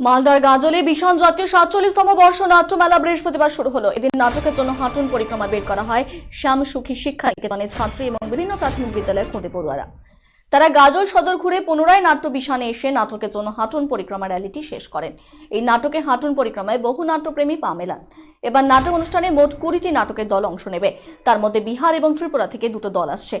মালদার গাজলে ভীষণ জাতীয় সাতচল্লিশতম বর্ষ নাট্যমেলা বৃহস্পতিবার শুরু হলো। এদিন নাটকের জন্য হাঁটুন পরিক্রমা বের করা হয়। শ্যাম সুখী শিক্ষা নিকেতনের ছাত্রী এবং বিভিন্ন প্রাথমিক বিদ্যালয়ের পড়ুয়ারা তারা গাজল সদর ঘুরে পুনরায় নাট্য বিশানে এসে নাটকের জন্য হাঁটুন পরিক্রমা র্যালিটি শেষ করেন। এই নাটকে হাঁটুন পরিক্রমায় বহু নাট্যপ্রেমী পা মেলান। এবার নাটক অনুষ্ঠানে মোট কুড়িটি নাটকের দল অংশ নেবে। তার মধ্যে বিহার এবং ত্রিপুরা থেকে দুটো দল আসছে।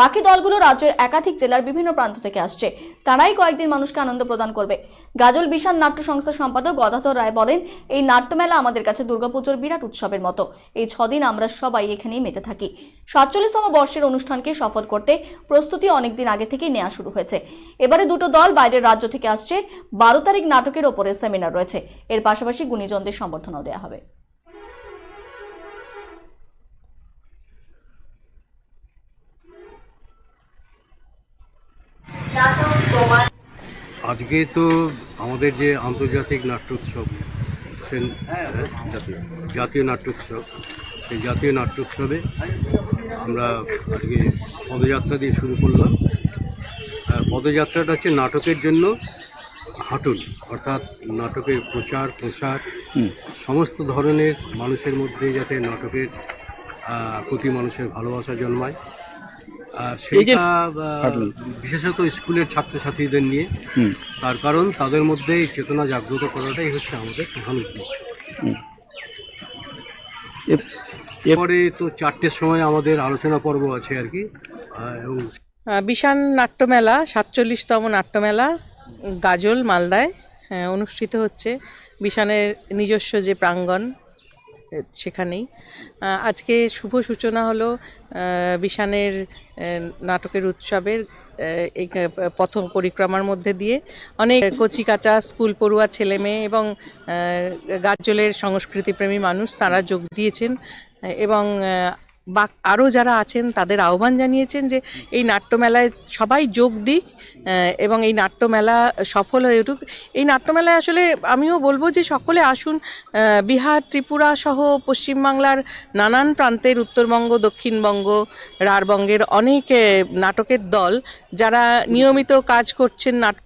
বাকি দলগুলো রাজ্যের একাধিক জেলার বিভিন্ন প্রান্ত থেকে আসছে। তারাই কয়েকদিন মানুষকে আনন্দ প্রদান করবে। গাজল বিশাল নাট্য সংস্থার সম্পাদক গদাধর রায় বলেন, এই নাট্যমেলা আমাদের কাছে দুর্গাপুজোর বিরাট উৎসবের মতো। এই ছদিন আমরা সবাই এখানেই মেতে থাকি। সাতচল্লিশতম বর্ষের অনুষ্ঠানকে সফল করতে প্রস্তুতি অনেকদিন আগে থেকেই নেওয়া শুরু হয়েছে। এবারে দুটো দল বাইরের রাজ্য থেকে আসছে। বারো তারিখ নাটকের ওপরে সেমিনার রয়েছে। এর পাশাপাশি গুণীজনদের সম্বর্ধনাও দেওয়া হবে। আজকে তো আমাদের যে আন্তর্জাতিক নাট্যোৎসব, সে জাতীয় নাট্যোৎসব, সেই জাতীয় নাট্যোৎসবে আমরা আজকে পদযাত্রা দিয়ে শুরু করলাম। পদযাত্রাটা হচ্ছে নাটকের জন্য হাঁটুন অর্থাৎ নাটকের প্রচার প্রসার সমস্ত ধরনের মানুষের মধ্যে যাতে নাটকের প্রতি মানুষের ভালোবাসা জন্মায়। আর আহ, বিশেষত স্কুলের ছাত্রছাত্রীদের নিয়ে। তার কারণ তাদের মধ্যে এই চেতনা জাগ্রত করাটাই হচ্ছে আমাদের প্রধান উদ্দেশ্য। এরপরে তো চারটের সময় আমাদের আলোচনা পর্ব আছে আর কি এবং বিশান নাট্যমেলা, সাতচল্লিশতম নাট্যমেলা, গাজল, মালদায় অনুষ্ঠিত হচ্ছে। বিশানের নিজস্ব যে প্রাঙ্গণ সেখানেই। আজকে শুভ সূচনা হলো বিশানের নাটকের উৎসবের এই পথ পরিক্রমার মধ্যে দিয়ে। অনেক কচি কাঁচা স্কুল পড়ুয়া, ছেলে মেয়ে এবং গাজলের সংস্কৃতিপ্রেমী মানুষ তারা যোগ দিয়েছেন। এবং বা আরও যারা আছেন, তাদের আহ্বান জানিয়েছেন যে এই নাট্যমেলায় সবাই যোগ দিক এবং এই নাট্যমেলা সফল হয়ে উঠুক। এই নাট্যমেলায় আসলে আমিও বলব যে সকলে আসুন বিহার, ত্রিপুরা সহ পশ্চিমবাংলার নানান প্রান্তের উত্তরবঙ্গ, দক্ষিণবঙ্গ রাঢ়বঙ্গের অনেক নাটকের দল যারা নিয়মিত কাজ করছেন নাট